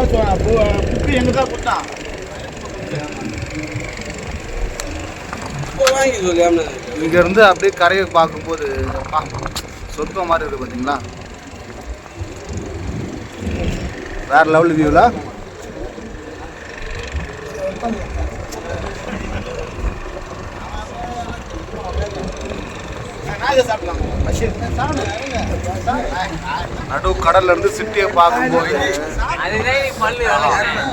Book எங்க தான் கொடுத்தான் வாங்கி சொல்லி இங்க இருந்து அப்படியே கரையை பார்க்கும்போது சொர்க்கம் மாதிரி இருக்கு பாத்தீங்களா வேற லெவல் வியூல நடு கடல்ல இருந்து சிட்டியை பார்க்கும்போது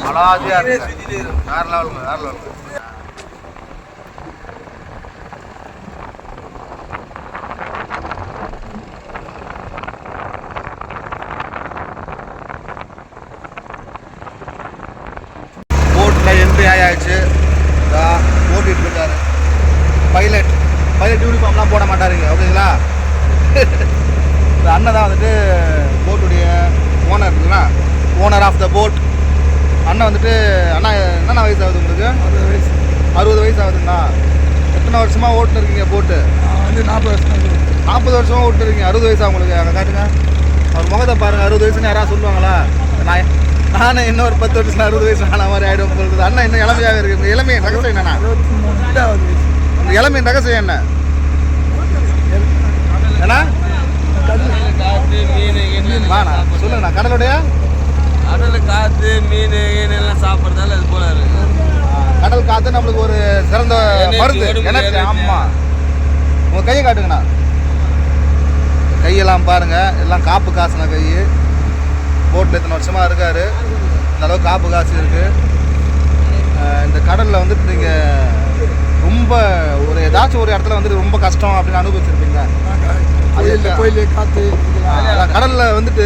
அலாதியா இருக்கு. வேற லெவல் வேற லெவல் போட்டில் என்ட்ரி ஆயாச்சு ஓட்டிட்டு இருக்காரு பைலட் பைலட் யூனிஃபார்ம்லாம் போட மாட்டாருங்க ஓகேங்களா இந்த அண்ணன் தான் வந்துட்டு போட்டுடைய ஓனர் இருக்குங்களா? ஓனர் ஆஃப் த போட் அண்ணன் வந்துட்டு அண்ணா என்னண்ணா வயசு ஆகுது உங்களுக்கு? அறுபது வயசு. அறுபது வயசு ஆகுதுங்களா? எத்தனை வருஷமா ஓட்டுன்னு இருக்கீங்க போட்டு வந்து நாற்பது வருஷம். நாற்பது வருஷமா ஓட்டுருக்கீங்க அறுபது வயசு உங்களுக்கு? அங்கே காட்டுங்க. அவர் முகத்தை பாருங்க அறுபது வயசுன்னு யாராவது சொல்லுவாங்களா? நான் நானே இன்னும் ஒரு பத்து வருஷம் அறுபது வயசு ஆன மாதிரி ஆகிடும் போகிறது அண்ணன் இன்னும் இளமையாக இருக்கு. உங்க இளமையின் ரகசியம் என்னண்ணா? இளமையின் ரகசியம் என்ன? ஏன்னா? வாண்ணா சொல்லுங்கண்ணா கடலுடைய? கடல் காத்து மீன் எல்லாம் சாப்பிட்றதால அது போல இருக்கு. கடல் காத்து நம்மளுக்கு ஒரு சிறந்த மருந்து. எனர்ஜி. ஆமாம் உங்கள் கையை காட்டுங்கண்ணா. கையெல்லாம் பாருங்க எல்லாம் காப்பு காசுன கை. போட்டில் இத்தனை வருஷமா இருக்காரு. இந்த அளவு காப்பு காசு இருக்கு. அஹ் இந்த கடலில் வந்துட்டு நீங்கள் ரொம்ப ஒரு ஏதாச்சும் ஒரு இடத்துல வந்துட்டு ரொம்ப கஷ்டம் அப்படின்னு அனுபவிச்சிருப்பீங்க. அது என்ன? கோயில் காற்று கடலில் வந்துட்டு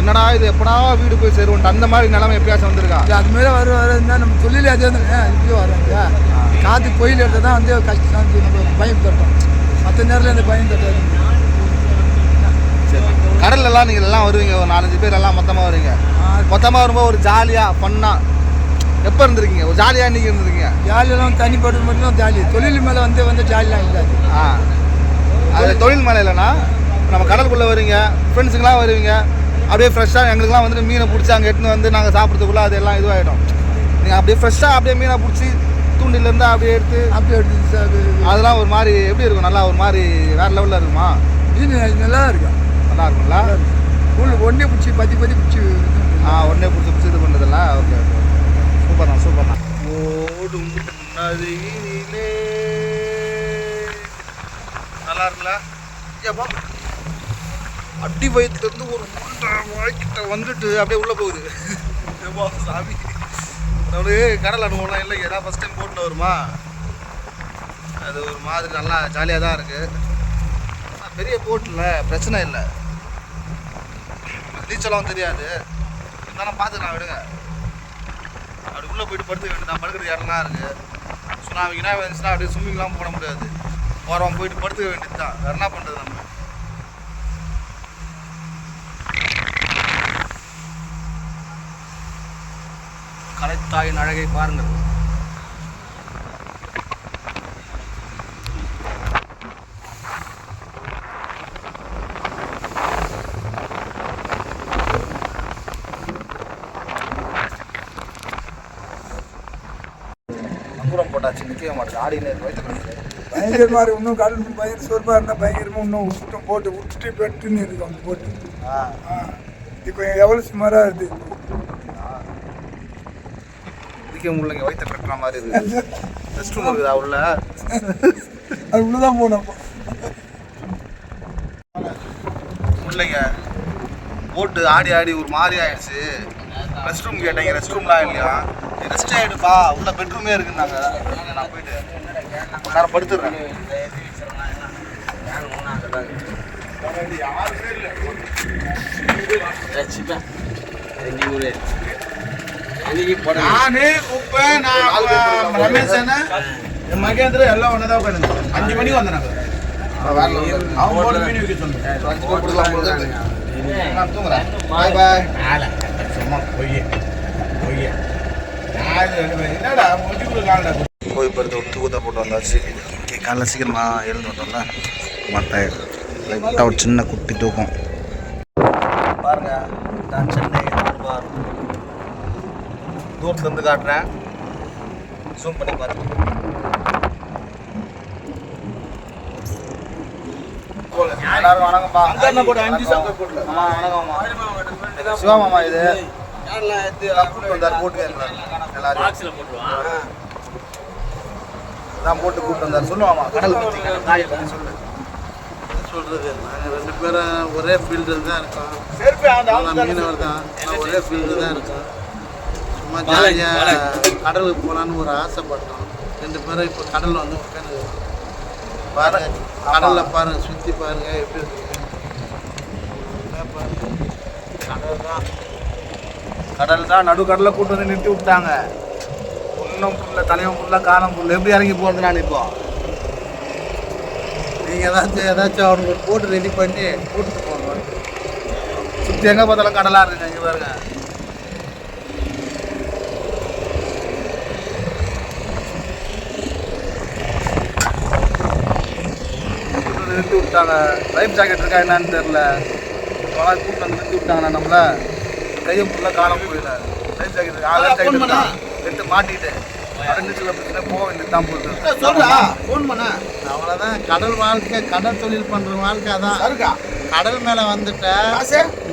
என்னடா இது எப்படா வீடு போய் சேருவோம் அந்த மாதிரி நிலைமை எப்பயாச்சும் வந்திருக்கா? அது மாதிரி வர வர இருந்தால் நம்ம தொழிலே அதே வந்து இப்படியே வராங்க காற்று கோயில் எடுத்தால் தான் வந்து கஷ்டம் நம்ம பயம் தட்டும் மற்ற நேரத்தில் இந்த பயம் தட்டாது. சரி. கடல்ல எல்லாம் நீங்கள் எல்லாம் வருவீங்க ஒரு நாலஞ்சு பேர் எல்லாம் மொத்தமாக வருவீங்க. மொத்தமாக வரும்போது ஒரு ஜாலியாக ஃபன்னாக எப்போ இருந்திருக்கீங்க? ஒரு ஜாலியாக இன்னைக்கு இருந்திருக்கீங்க? ஜாலியெல்லாம் தனிப்பட்டது மட்டும் ஜாலி. தொழில் மேலே வந்து வந்து ஜாலிலாம் இல்லாது ஆ. அது தொழில் மேலே இல்லைன்னா நம்ம கடலுக்குள்ளே வருவீங்க ஃப்ரெண்ட்ஸுங்களாம் வருவீங்க அப்படியே ஃப்ரெஷ்ஷாக எங்களுக்குலாம் வந்துட்டு மீனை பிடிச்சி அங்கே எடுத்துன்னு வந்து நாங்கள் சாப்பிட்றதுக்குள்ளே அது எல்லாம் இதுவாகிடும் நீங்கள் அப்படியே ஃப்ரெஷ்ஷாக அப்படியே மீனை பிடிச்சி தூண்டிலேருந்து அப்படியே எடுத்து அப்படியே எடுத்து அது அதெல்லாம் ஒரு மாதிரி எப்படி இருக்கும்? நல்லா ஒரு மாதிரி வேறு லெவலில் இருக்குமா? மீன் நல்லா இருக்கும். நல்லா இருக்கும்ல? உள்ள ஒன்றே பிடிச்சி பத்தி பத்தி பிடிச்சி. ஆ உடனே பிடிச்சி பிடிச்சி இது பண்ணுறதுல ஓகே ஓகே சூப்பர் தான் சூப்பர் தான் ஓடும் நதியிலே. நல்லா இருக்குல்ல? ஏப்பா அடி வயிற்றுலேருந்து ஒரு மூன்றரை வாய்க்கிட்ட வந்துட்டு அப்படியே உள்ளே போகுது. ஏப்பா சாமி. நம்மளுக்கு கடல் அனுபவம்லாம் இல்லை. ஏதாவது ஃபஸ்ட் டைம் போட்டில் வருமா? அது ஒரு மாதிரி நல்லா ஜாலியாக தான் இருக்குது பெரிய போட்டில் பிரச்சனை இல்லை. நீச்சலாம் தெரியாது. இருந்தாலும் பார்த்துக்கலாம் விடுங்க. உள்ளே போயிட்டு படுத்துக்க வேண்டியதான் படுக்கிறது இடம்லாம் இருக்குது சுனாமிக்குனா வந்துச்சுன்னா அப்படியே ஸ்விம்மிங்லாம் போட முடியாது. ஓரம் போயிட்டு படுத்துக்க வேண்டியது தான் வேறு என்ன பண்ணுறது நம்ம? கலைத்தாயின் அழகை பாருங்கள். நிற்கவே மாட்டேது ஆடினே இருக்கு. இன்னும் கடல் பயங்கர சோர்பா இருந்தால் பயங்கரமா இன்னும் விட்டு போட்டு விட்டுட்டு பெட்டுன்னு இருக்கும் அந்த போட்டு. ஆ. கொஞ்சம் எவ்வளோ சுமாராக இருக்குது நிற்க முடியலங்க வயிற்று கட்டுற மாதிரி இருக்குது ரெஸ்ட் ரூம் இருக்குதா உள்ள? அது உள்ளதான் போனோம் இல்லைங்க போட்டு ஆடி ஆடி ஒரு மாதிரி ஆயிடுச்சு. ரெஸ்ட் ரூம் கேட்டீங்க ரெஸ்ட் ரூம்லாம் இல்லையா? ரெஸ்ட் ஆகிடுப்பா உள்ள பெட்ரூமே இருக்குன்னாங்க. நான் போயிட்டு கொஞ்ச நேரம் படுத்துடுறேன் நானு குப்பை நான் ரமேஷ் மகேந்திர எல்லாம் ஒன்றதான் உட்காந்து அஞ்சு மணிக்கு வந்தேன் மீன் விற்க சொன்னேன். நான் தூங்குறேன் பாய் பாய் சும்மா பொய்ய பொய்ய என்னடா முடிவுக்கு காண்டா போய் படுத்து ஒரு தூக்கத்தை போட்டு வந்தாச்சு காலைல சீக்கிரமாக எழுந்து வந்தோம்ல மற்ற லைட்டாக ஒரு சின்ன குட்டி தூக்கம் பாருங்க தான் சென்னை ஹார்பார் தூரத்துலேருந்து காட்டுறேன். ஜூம் பண்ணி பாருங்க எல்லாரும் வணக்கம்ப்பா. அங்கன கூட அஞ்சு சங்க ஆமா வணக்கம்மா. சிவா மாமா இது. கூப்பிட்டு வந்தார் போட்டு எல்லாரும். தான் போட்டு கூப்பிட்டு வந்தார். சொல்லுவாமா கடல் பத்தி. காயை பத்தி. சொல்லு. சொல்றது? நாங்கள் ரெண்டு பேரும் ஒரே ஃபீல்டில் தான் இருக்கோம். நான் மீனவர் தான். நான் ஒரே ஃபீல்டில் தான் இருக்கோம். சும்மா ஜாலியாக கடலுக்கு போகலான்னு ஒரு ஆசைப்பட்டோம். ரெண்டு பேரும் இப்போ கடலில் வந்து உட்காந்து பாருங்க கடலில் பாருங்க சுற்றி பாருங்க எப்படி இருக்கு. கடல் தான் கடல் தான் கூட்டு வந்து நிறுத்தி விட்டாங்க. ஒன்றும் புள்ள தலைவன் புள்ள காலம் புள்ள எப்படி இறங்கி போகிறது நான் இப்போ? நீங்கள் ஏதாச்சும் ஏதாச்சும் அவனுக்கு போட்டு ரெடி பண்ணி கூட்டிட்டு போகணும் சுற்றி எங்கே பார்த்தாலும் கடலாக இருக்குங்க இங்கே பாருங்க. வந்து நிறுத்தி விட்டாங்க. லைஃப் ஜாக்கெட் இருக்கா என்னன்னு தெரில அவனா கூட்டு வந்து நிறுத்தி விட்டாங்கண்ணா நம்மள. கையும் ஃபுல்லாக காலம் போயில. லைஃப் ஜாக்கெட் இருக்கு? லைஃப் ஜாக்கெட் இருக்கா? எடுத்து மாட்டிட்டு அடைஞ்சிச்சு பிரச்சனை. போக வேண்டியது தான் போகுது சொல்றா ஃபோன் பண்ண. அவ்வளோதான் கடல் வாழ்க்கை கடல் தொழில் பண்ணுற வாழ்க்கை அதான். சருக்கா கடல் மேலே வந்துட்ட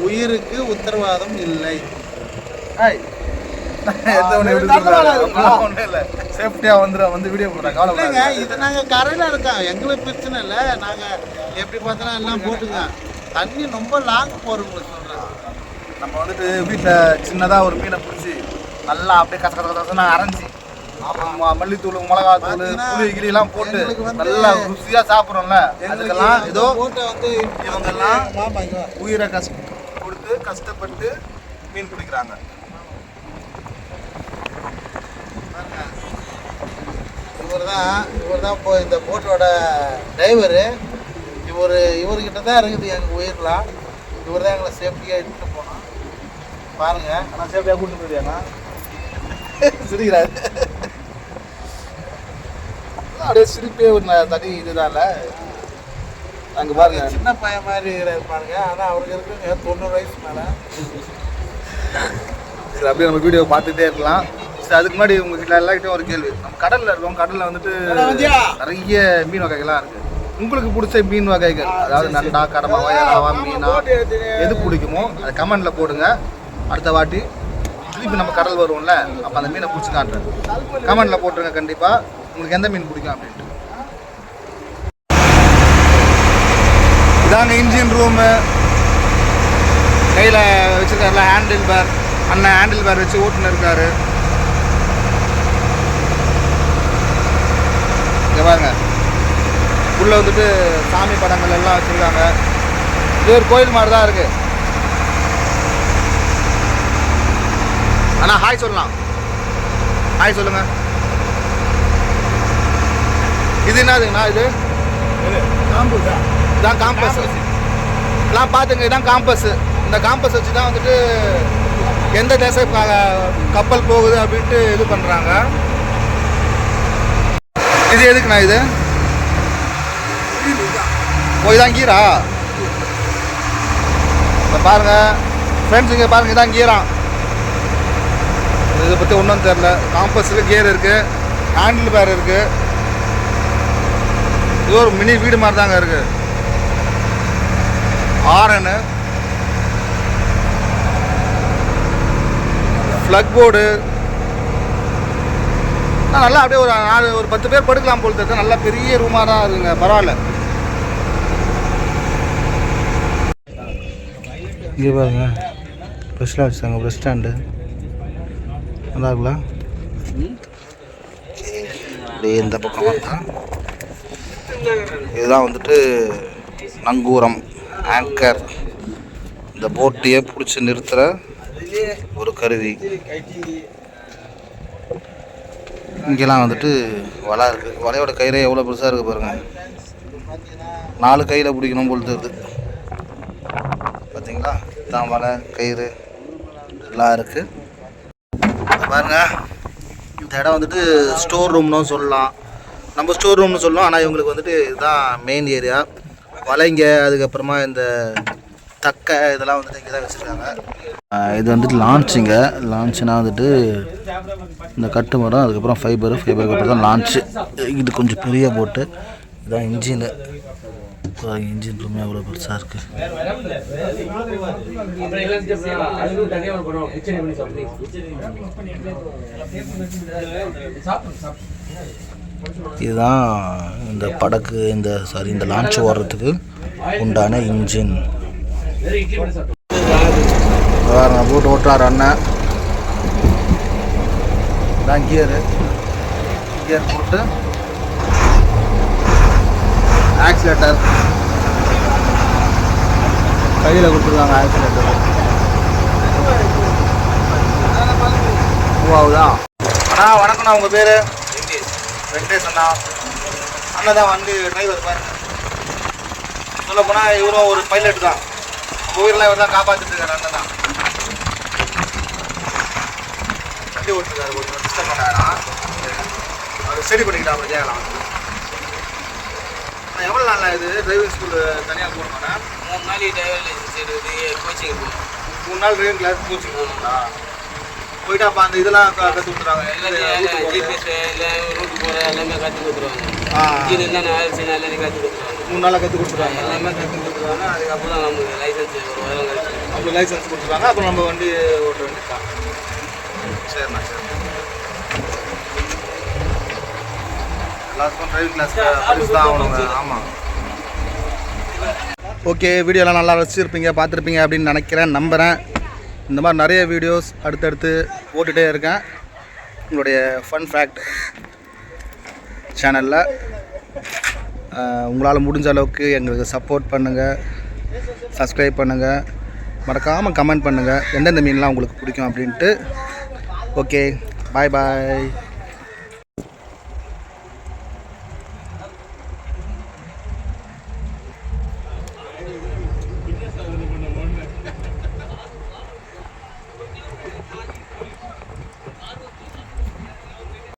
உயிருக்கு உத்தரவாதம் இல்லை. ஹாய் ஒண்ணும் இல்ல. சேஃப்டியா வந்துடும் வந்து வீடியோ போடுறேன். கவலைப்படாதீங்க இது நாங்கள் கரையில் இருக்கோம். எங்களுக்கு பிரச்சனை இல்லை. நாங்கள் எப்படி பார்த்தாலும் எல்லாம் போட்டுங்க தண்ணி ரொம்ப லாங் போகிறவங்களுக்கு சொல்கிறேன் நம்ம வந்துட்டு வீட்டில் சின்னதாக ஒரு மீனை பிடிச்சி நல்லா அப்படியே கச கச கசன்னு அரைஞ்சி மல்லித்தூள் மிளகாத்தூள் புளி கிளியெல்லாம் போட்டு எங்களுக்கு வந்து- நல்லா ருசியாக சாப்பிட்றோம்ல. அதுக்கெல்லாம் ஏதோ போட்டை வந்து இவங்கெல்லாம். உயிரை கஷ்ட கொடுத்து கஷ்டப்பட்டு மீன் பிடிக்கிறாங்க. இவர் தான் இவர் தான் இப்போ இந்த போட்டோட டிரைவரு இவர் இவர்கிட்ட தான் இருக்குது எங்கள் உயிர்லாம் இவர் தான் எங்களை சேஃப்டியாக எடுத்துகிட்டு போனோம் பாருங்கள் ஆனால் சேஃப்டியாக கூட்டு போயிருக்காங்க சிரிக்கிறாரு. அப்படியே சிரிப்பே ஒரு தனி இதுதான்ல அங்கே பாருங்க. சின்ன பையன் மாதிரி இருக்கிறாரு பாருங்க. ஆனால் அவருக்கு இருக்குங்க தொண்ணூறு வயசு மேலே. சரி அப்படியே நம்ம வீடியோ பார்த்துட்டே இருக்கலாம். சரி அதுக்கு முன்னாடி உங்ககிட்ட எல்லாருக்கிட்டையும் ஒரு கேள்வி. நம்ம கடல்ல இருக்கோம் கடல்ல வந்துட்டு? நிறைய மீன் வகைகள்லாம் இருக்கு. உங்களுக்கு பிடிச்ச மீன் வகைகள் அதாவது நண்டா கடமாவா இறாவா மீனா எது பிடிக்குமோ அதை கமெண்ட்ல போடுங்க. அடுத்த வாட்டி திருப்பி நம்ம கடல் வருவோம்ல அப்போ அந்த மீனை பிடிச்சி காட்டுறேன். கமெண்ட்ல போட்டுருங்க கண்டிப்பா. உங்களுக்கு எந்த மீன் பிடிக்கும் அப்படின்ட்டு. இதாங்க இன்ஜின் ரூமு கையில் வச்சுருக்காருல ஹேண்டில் பேர் அண்ணன் ஹேண்டில் பேர் வச்சு ஓட்டுன்னு இருக்காரு இங்கே பாருங்க உள்ள வந்துட்டு சாமி படங்கள் எல்லாம் வச்சுருக்காங்க. இது ஒரு கோயில் மாதிரி தான் இருக்கு. அண்ணா ஹாய் சொல்லலாம். ஹாய் சொல்லுங்க. இது என்னதுங்கண்ணா இது? இதான் காம்பஸ் எல்லாம் பார்த்துங்க இதான் காம்பஸ் இந்த காம்பஸ் வச்சு தான் வந்துட்டு எந்த தேச கப்பல் போகுது அப்படின்ட்டு இது பண்ணுறாங்க இது எதுக்குண்ணா இது? ஓ இதான் கீரா? இதை பாருங்க. ஃப்ரெண்ட்ஸ் இங்கே பாருங்க இதான் கீரா. இதை பற்றி ஒன்றும் தெரில காம்பஸில் கியர் இருக்குது ஹேண்டில் பேர் இருக்குது இது ஒரு மினி வீடு மாதிரி தாங்க இருக்குது ஆரனு ஃப்ளக் போர்டு நல்லா அப்படியே ஒரு நாலு ஒரு பத்து பேர் படுக்கலாம் போல் தெரியுது நல்லா பெரிய ரூமாக தான் இருக்குங்க. பரவாயில்ல. இங்கே பாருங்க. பஸ்ஸில் வச்சுருக்காங்க பஸ் ஸ்டாண்டு நல்லா இருக்குல்ல அப்படியே இந்த பக்கம் தான் இதுதான் வந்துட்டு நங்கூரம் ஆங்கர் இந்த போட்டையே பிடிச்சி நிறுத்துகிற ஒரு கருவி. இங்கெல்லாம் வந்துட்டு வலை இருக்குது வலையோட கயிறே எவ்வளோ பெருசாக இருக்குது பாருங்கள் நாலு கையில் பிடிக்கணும் போல் தெரியுது. பார்த்தீங்களா தான் வலை கயிறு எல்லாம் இருக்குது பாருங்கள் இந்த இடம் வந்துட்டு ஸ்டோர் ரூம்னு சொல்லலாம். நம்ம ஸ்டோர் ரூம்னு சொல்லலாம் ஆனால் இவங்களுக்கு வந்துட்டு இதுதான் மெயின் ஏரியா வலைங்க அதுக்கப்புறமா இந்த தக்கை இதெல்லாம் வந்துட்டு இங்கே தான் வச்சுருக்காங்க இது வந்துட்டு லான்ச்சுங்க லான்ச்சுனா வந்துட்டு இந்த கட்டு மரம் அதுக்கப்புறம் ஃபைபரு ஃபைபருக்கு அப்புறம் தான் லான்ச்சு இது கொஞ்சம் பெரிய போட்டு இதான் இன்ஜினு இன்ஜின் ரூமே அவ்வளோ பெருசாக இருக்குது இதுதான் இந்த படக்கு இந்த சாரி இந்த லான்ச் ஓடுறதுக்கு உண்டான இன்ஜின் பாருங்க போட்டு ஓட்டுறாரு அண்ணன். இதான் கியரு கியர் போட்டு. ஆக்சிலேட்டர் கையில் கொடுத்துருக்காங்க ஆக்சிலேட்டர் மூவாவதா அண்ணா வணக்கம்ண்ணா உங்கள் பேர்? வெங்கடேஷ் அண்ணா. அண்ணன் தான் வந்து டிரைவர் பாருங்க சொல்லப்போனால் இவரும் ஒரு பைலட் தான். உயிரெலாம் இவர் தான் காப்பாற்றிட்டு இருக்காரு அண்ணன் தான் வண்டி ஓட்டுருக்காரு கொஞ்சம் டிஸ்டர்ப் பண்ணாராம் அவர் ஸ்டடி பண்ணிக்கிட்டா அவர் கேட்கலாம். எவ்வளோ நாள் இது? டிரைவிங் ஸ்கூல் தனியாக போகணுமாண்ணா? மூணு நாளைக்கு டிரைவர் லைசன்ஸ் எடுத்து கோச்சிங் போகணும். மூணு நாள் டிரைவிங் கிளாஸ் கோச்சிங் போகணுங்களா போயிட்டு அப்போ அந்த இதெல்லாம் கற்றுக் கொடுத்துறாங்க ஜிபிஎஸ் இல்லை ரூட் போகிற எல்லாமே கற்றுக் கொடுத்துருவாங்க. என்னென்ன வேலை செய்யணும் எல்லாமே கற்றுக் கொடுத்துருவாங்க. மூணு நாளாக கற்றுக் கொடுத்துருவாங்க எல்லாமே கற்றுக் கொடுத்துருவாங்க அதுக்கப்புறம் தான் நமக்கு லைசன்ஸ் ஒரு கழிச்சு. அவங்க லைசன்ஸ் கொடுத்துருவாங்க அப்புறம் நம்ம வண்டி ஓட்ட வேண்டியதுதான் சரிண்ணா சரிண்ணா. டிரைவிங் கிளாஸ் தான் ஆகணுங்க ஆமாம் ஓகே வீடியோலாம் நல்லா வச்சுருப்பீங்க பார்த்துருப்பீங்க அப்படின்னு நினைக்கிறேன் நம்புகிறேன் இந்த மாதிரி நிறைய வீடியோஸ் அடுத்தடுத்து போட்டுகிட்டே இருக்கேன். உங்களுடைய ஃபன் ஃபேக்ட் சேனலில் உங்களால் முடிஞ்ச அளவுக்கு எங்களுக்கு சப்போர்ட் பண்ணுங்கள் சப்ஸ்கிரைப் பண்ணுங்கள் மறக்காமல் கமெண்ட் பண்ணுங்கள் எந்தெந்த மீன்லாம் உங்களுக்கு பிடிக்கும் அப்படின்ட்டு. ஓகே பாய் பாய்